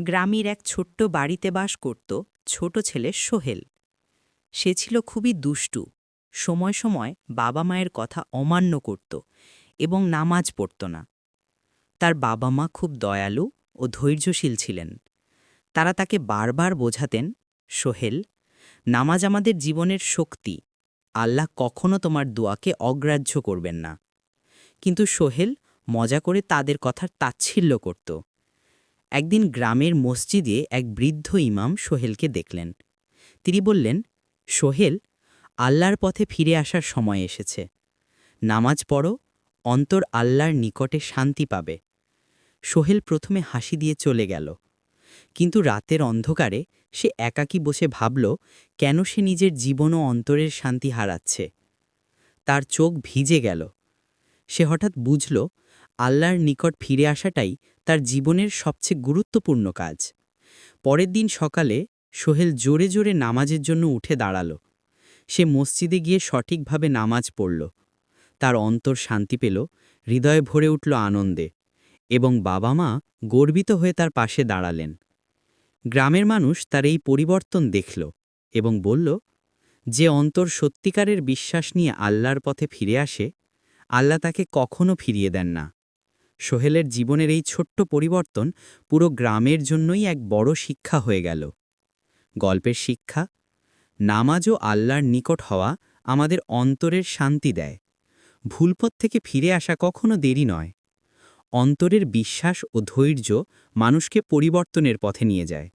গ্রামের এক ছোট্ট বাড়িতে বাস করত ছোট ছেলে সোহেল। সে ছিল খুবই দুষ্টু। সময় সময় বাবা মায়ের কথা অমান্য করত এবং নামাজ পড়ত না। তার বাবা মা খুব দয়ালু ও ধৈর্যশীল ছিলেন। তারা তাকে বারবার বোঝাতেন, সোহেল, নামাজ আমাদের জীবনের শক্তি। আল্লাহ কখনো তোমার দোয়াকে অগ্রাহ্য করবেন না। কিন্তু সোহেল মজা করে তাদের কথার তাচ্ছিল্য করত। একদিন গ্রামের মসজিদে এক বৃদ্ধ ইমাম সোহেলকে দেখলেন। তিনি বললেন, সোহেল, আল্লাহর পথে ফিরে আসার সময় এসেছে। নামাজ পড়ো, অন্তর আল্লাহর নিকটে শান্তি পাবে। সোহেল প্রথমে হাসি দিয়ে চলে গেল। কিন্তু রাতের অন্ধকারে সে একাকী বসে ভাবল, কেন সে নিজের জীবন ও অন্তরের শান্তি হারাচ্ছে? তার চোখ ভিজে গেল। সে হঠাৎ বুঝল, আল্লাহর নিকট ফিরে আসাটাই তার জীবনের সবচেয়ে গুরুত্বপূর্ণ কাজ। পরের দিন সকালে সোহেল জোরে জোরে নামাজের জন্য উঠে দাঁড়াল। সে মসজিদে গিয়ে সঠিকভাবে নামাজ পড়ল। তার অন্তর শান্তি পেল, হৃদয়ে ভরে উঠল আনন্দে এবং বাবা মা গর্বিত হয়ে তার পাশে দাঁড়ালেন। গ্রামের মানুষ তার এই পরিবর্তন দেখল এবং বলল, যে অন্তর সত্যিকারের বিশ্বাস নিয়ে আল্লাহর পথে ফিরে আসে, আল্লাহ তাকে কখনো ফিরিয়ে দেন না। সোহেলের জীবনের এই ছোট্ট পরিবর্তন পুরো গ্রামের জন্যই এক বড় শিক্ষা হয়ে গেল। গল্পের শিক্ষা, নামাজ ও আল্লাহর নিকট হওয়া আমাদের অন্তরের শান্তি দেয়। ভুলপথ থেকে ফিরে আসা কখনো দেরি নয়। অন্তরের বিশ্বাস ও ধৈর্য মানুষকে পরিবর্তনের পথে নিয়ে যায়।